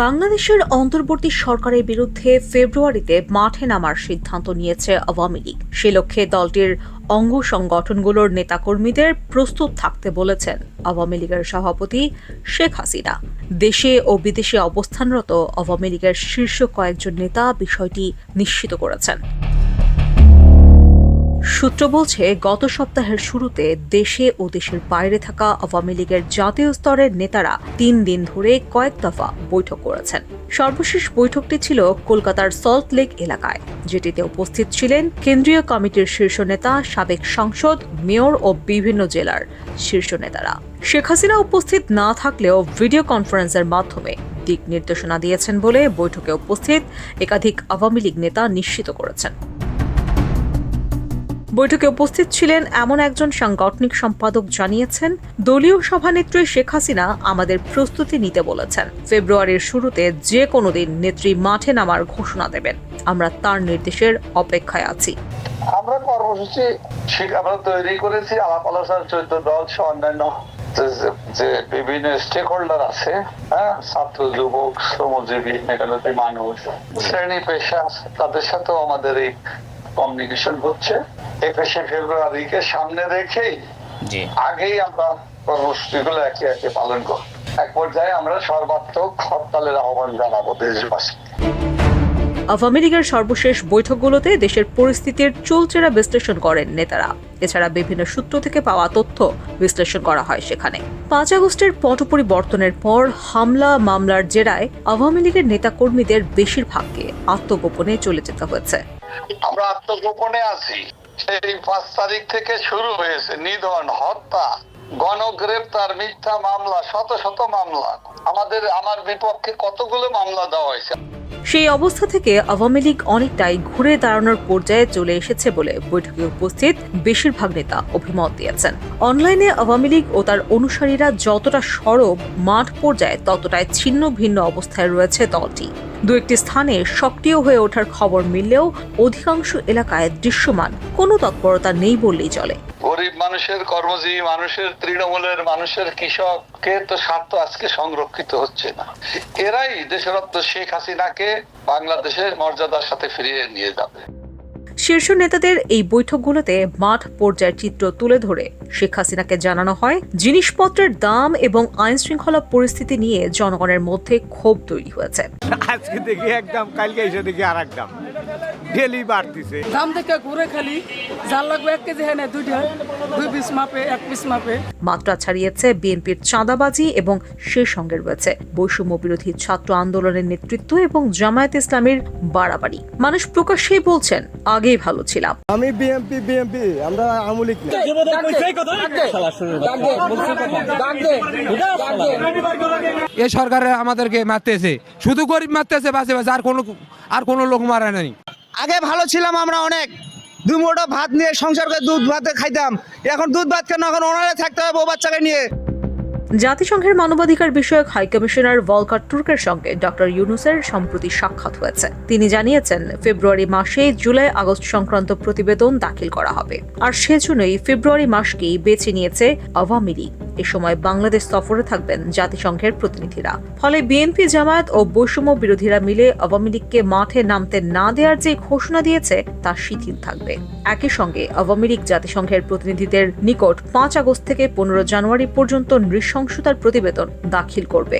বাংলাদেশের অন্তর্বর্তী সরকারের বিরুদ্ধে ফেব্রুয়ারিতে মাঠে নামার সিদ্ধান্ত নিয়েছে আওয়ামী লীগ। সে লক্ষ্যে দলটির অঙ্গ সংগঠনগুলোর নেতাকর্মীদের প্রস্তুত থাকতে বলেছেন আওয়ামী লীগের সভাপতি শেখ হাসিনা। দেশে ও বিদেশে অবস্থানরত আওয়ামী লীগের শীর্ষ কয়েকজন নেতা বিষয়টি নিশ্চিত করেছেন। সূত্র বলছে, গত সপ্তাহের শুরুতে দেশে ও দেশের বাইরে থাকা আওয়ামী লীগের জাতীয় স্তরের নেতারা তিন দিন ধরে কয়েক দফা বৈঠক করেছেন। সর্বশেষ বৈঠকটি ছিল কলকাতার সল্ট লেক এলাকায়, যেটিতে উপস্থিত ছিলেন কেন্দ্রীয় কমিটির শীর্ষ নেতা, সাবেক সাংসদ, মেয়র ও বিভিন্ন জেলার শীর্ষ নেতারা। শেখ হাসিনা উপস্থিত না থাকলেও ভিডিও কনফারেন্সের মাধ্যমে দিক নির্দেশনা দিয়েছেন বলে বৈঠকে উপস্থিত একাধিক আওয়ামী লীগ নেতা নিশ্চিত করেছেন। বৈঠকে উপস্থিত ছিলেন এমন একজন সাংগঠনিক সম্পাদক জানিয়েছেন, দলীয় সভানেত্রী শেখ হাসিনা আমাদের প্রস্তুতি নিতে বলেছেন। ফেব্রুয়ারির শুরুতে যে কোনো দিন নেত্রী মাঠে নামার ঘোষণা দেবেন। আমরা তার নির্দেশের অপেক্ষায় আছি। আমরা কর্মসূচি ঠিক আমরা তৈরি করেছি। আলাপ আলোচনা চৈত্র দল সহ অন্যান্য যে- বিভিন্ন স্টেক হোল্ডার আছে হ্যাঁ ছাত্র, যুবক, শ্রমজীবী মেকানতি মানুষ, শ্রেণি পেশা, তাদের সাথেও আমাদের এই কমিউনিকেশন হচ্ছে। একুশে ফেব্রুয়ারিকে সামনে রেখেই আগেই আমরা কর্মসূচিগুলো একে একে পালন করব। এক পর্যায়ে আমরা সর্বাত্মক হরতালের আহ্বান জানাব দেশবাসী আওয়ামী লীগের সর্বশেষ বৈঠকগুলোতে দেশের পরিস্থিতির চুলচেরা বিশ্লেষণ করেন নেতারা। এছাড়া বিভিন্ন সূত্র থেকে পাওয়া তথ্য বিশ্লেষণ করা হয় সেখানে। পাঁচ আগস্টের পট পরিবর্তনের পর হামলা মামলার জেরায় আওয়ামী লীগের নেতাকর্মীদের বেশিরভাগকে আত্মগোপনে চলে যেতে হয়েছে। আমরা আত্মগোপনে আছি। সেই পাঁচ তারিখ থেকে শুরু হয়েছে নিধন হত্যা। গণগ্রেপ্তার, মিথ্যা মামলা, শত শত মামলা। আমাদের, আমার বিপক্ষে কতগুলো মামলা দেওয়া হয়েছে? সেই অবস্থা থেকে আওয়ামী লীগ অনেকটাই ঘুরে দাঁড়ানোর পর্যায়ে চলে এসেছে বলে বৈঠকে উপস্থিত বেশিরভাগ নেতা অভিমত দিয়েছেন। অনলাইনে আওয়ামী লীগ ও তার অনুসারীরা যতটা সরব মাঠ পর্যায়ে, ততটাই ছিন্ন ভিন্ন অবস্থায় রয়েছে দলটি। দু একটি স্থানে সক্রিয় হয়ে ওঠার খবর মিললেও অধিকাংশ এলাকায় দৃশ্যমান, কোনো তৎপরতা নেই বললেই চলে। গরিব মানুষের কর্মজীবী মানুষের তৃণমূলের মানুষের কৃষককে তো স্বার্থ আজকে সংরক্ষিত হচ্ছে না। এরাই দেশরত্ন শেখ হাসিনাকে বাংলাদেশের মর্যাদার সাথে ফিরিয়ে নিয়ে যাবে। শীর্ষ নেতাদের এই বৈঠকগুলোতে মাঠ পর্যায়ের চিত্র তুলে ধরে শেখ হাসিনাকে জানানো হয় জিনিসপত্রের দাম এবং আইন শৃঙ্খলা পরিস্থিতি নিয়ে জনগণের মধ্যে ক্ষোভ তৈরি হয়েছে। আজকে দেখি একদম কালকে এসে দেখি আর একদম ডেলি বাড়তিছে। দাম দেখে ঘুরে খালি যার লাগবে এক কেজি হ্যাঁ দুইটা দুই পিস মাপে এক পিস মাপে। মাত্রা ছাড়িয়েছে বিএনপির চাঁদাবাজি এবং সে সঙ্গে রয়েছে বৈষম্য বিরোধী ছাত্র আন্দোলনের নেতৃত্ব এবং জামায়াত ইসলামের বাড়াবাড়ি। মানুষ প্রকাশ্যেই বলছেন আগেই ভালো ছিলাম। আমি বিএমপি বিএমপি আমরা আমলিক না। এ সরকারে আমাদেরকে মারতেছে। শুধু গরিব মারতেছে বাসে বাসে। আর কোনো আর কোনো লোক মারা নাই। আগে ভালো ছিলাম আমরা অনেক। দুই মোটা ভাত নিয়ে সংসার করে দুধ ভাত খাইতাম। এখন দুধ ভাত কেন? এখন ওনারে থাকতে হবে বউ বাচ্চাকে নিয়ে। জাতিসংঘের মানবাধিকার বিষয়ক হাই কমিশনার ভলকার তুর্কের সঙ্গে ডক্টর ইউনুসের সম্প্রতি সাক্ষাৎ হয়েছে। তিনি জানিয়েছেন, ফেব্রুয়ারি মাসে জুলাই আগস্ট সংক্রান্ত প্রতিবেদন দাখিল করা হবে। আর সেজন্যই ফেব্রুয়ারি মাসকেই বেছে নিয়েছে আওয়ামী লীগ। এ সময় বাংলাদেশ সফরে থাকবেন জাতিসংঘের প্রতিনিধিরা। ফলে বিএনপি জামায়াত ও বৈষম্য বিরোধীরা মিলে আওয়ামী লীগকে মাঠে নামতে না দেওয়ার যে ঘোষণা দিয়েছে, তা শিথিল থাকবে। একই সঙ্গে আওয়ামী লীগ জাতিসংঘের প্রতিনিধিদের নিকট পাঁচ আগস্ট থেকে পনেরো জানুয়ারি পর্যন্ত নৃশংসতার প্রতিবেদন দাখিল করবে।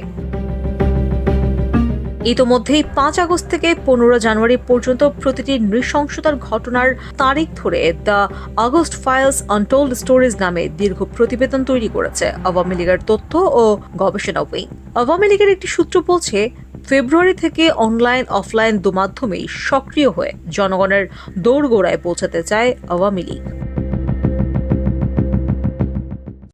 ইতোমধ্যেই পাঁচ আগস্ট থেকে পনেরো জানুয়ারি পর্যন্ত প্রতিটি নৃশংসতার ঘটনার তারিখ ধরে the August files untold stories নামে দীর্ঘ প্রতিবেদন তৈরি করেছে আওয়ামী লীগের তথ্য ও গবেষণা উইং আওয়ামী লীগের একটি সূত্র বলছে, ফেব্রুয়ারি থেকে অনলাইন, অফলাইন দুমাধ্যমেই সক্রিয় হয়ে জনগণের দৌড়গোড়ায় পৌঁছাতে চায় আওয়ামী লীগ।